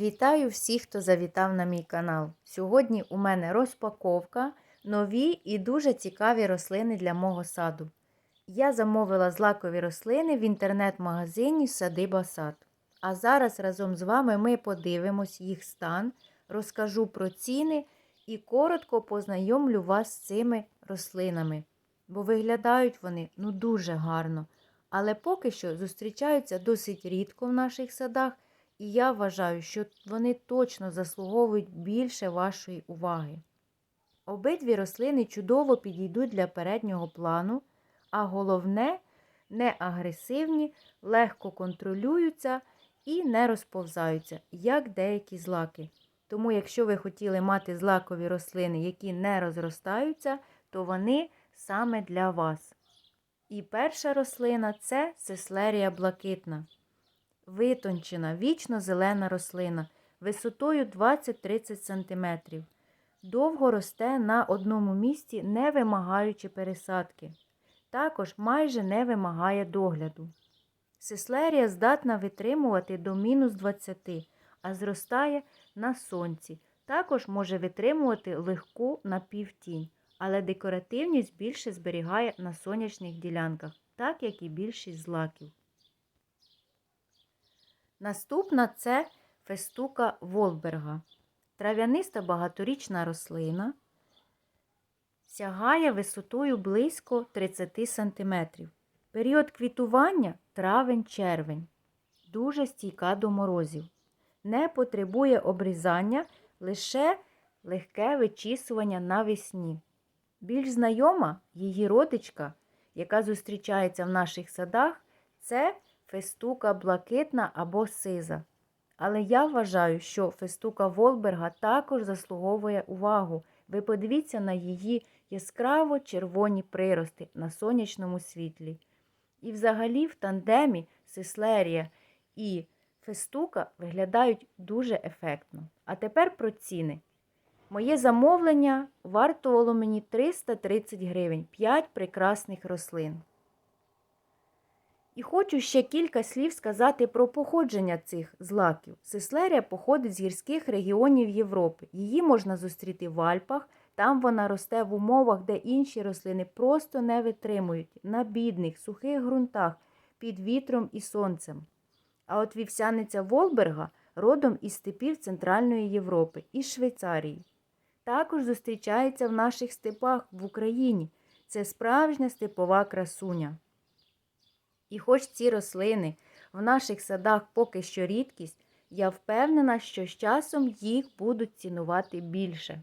Вітаю всіх, хто завітав на мій канал. Сьогодні у мене розпаковка, нові і дуже цікаві рослини для мого саду. Я замовила злакові рослини в інтернет-магазині Садиба Сад. А зараз разом з вами ми подивимось їх стан, розкажу про ціни і коротко познайомлю вас з цими рослинами. Бо виглядають вони ну дуже гарно. Але поки що зустрічаються досить рідко в наших садах. І я вважаю, що вони точно заслуговують більше вашої уваги. Обидві рослини чудово підійдуть для переднього плану, а головне, не агресивні, легко контролюються і не розповзаються, як деякі злаки. Тому, якщо ви хотіли мати злакові рослини, які не розростаються, то вони саме для вас. І перша рослина це сеслерія блакитна. Витончена, вічно зелена рослина висотою 20-30 см. Довго росте на одному місці, не вимагаючи пересадки. Також майже не вимагає догляду. Сеслерія здатна витримувати до мінус 20, а зростає на сонці. Також може витримувати легку напівтінь, але декоративність більше зберігає на сонячних ділянках, так як і більшість злаків. Наступна це фестука Волберга. Трав'яниста багаторічна рослина. Сягає висотою близько 30 см. Період квітування травень-червень. Дуже стійка до морозів. Не потребує обрізання, лише легке вичісування навесні. Більш знайома її родичка, яка зустрічається в наших садах, це фестука блакитна або сиза. Але я вважаю, що фестука Волберга також заслуговує увагу. Ви подивіться на її яскраво червоні прирости на сонячному світлі. І взагалі в тандемі сислерія і фестука виглядають дуже ефектно. А тепер про ціни. Моє замовлення вартувало мені 330 гривень 5 прекрасних рослин. І хочу ще кілька слів сказати про походження цих злаків. Сислерія походить з гірських регіонів Європи. Її можна зустріти в Альпах, там вона росте в умовах, де інші рослини просто не витримують на бідних, сухих ґрунтах під вітром і сонцем. А от вівсяниця Волберга родом із степів Центральної Європи із Швейцарії. Також зустрічається в наших степах в Україні. Це справжня степова красуня. І хоч ці рослини в наших садах поки що рідкість, я впевнена, що з часом їх будуть цінувати більше.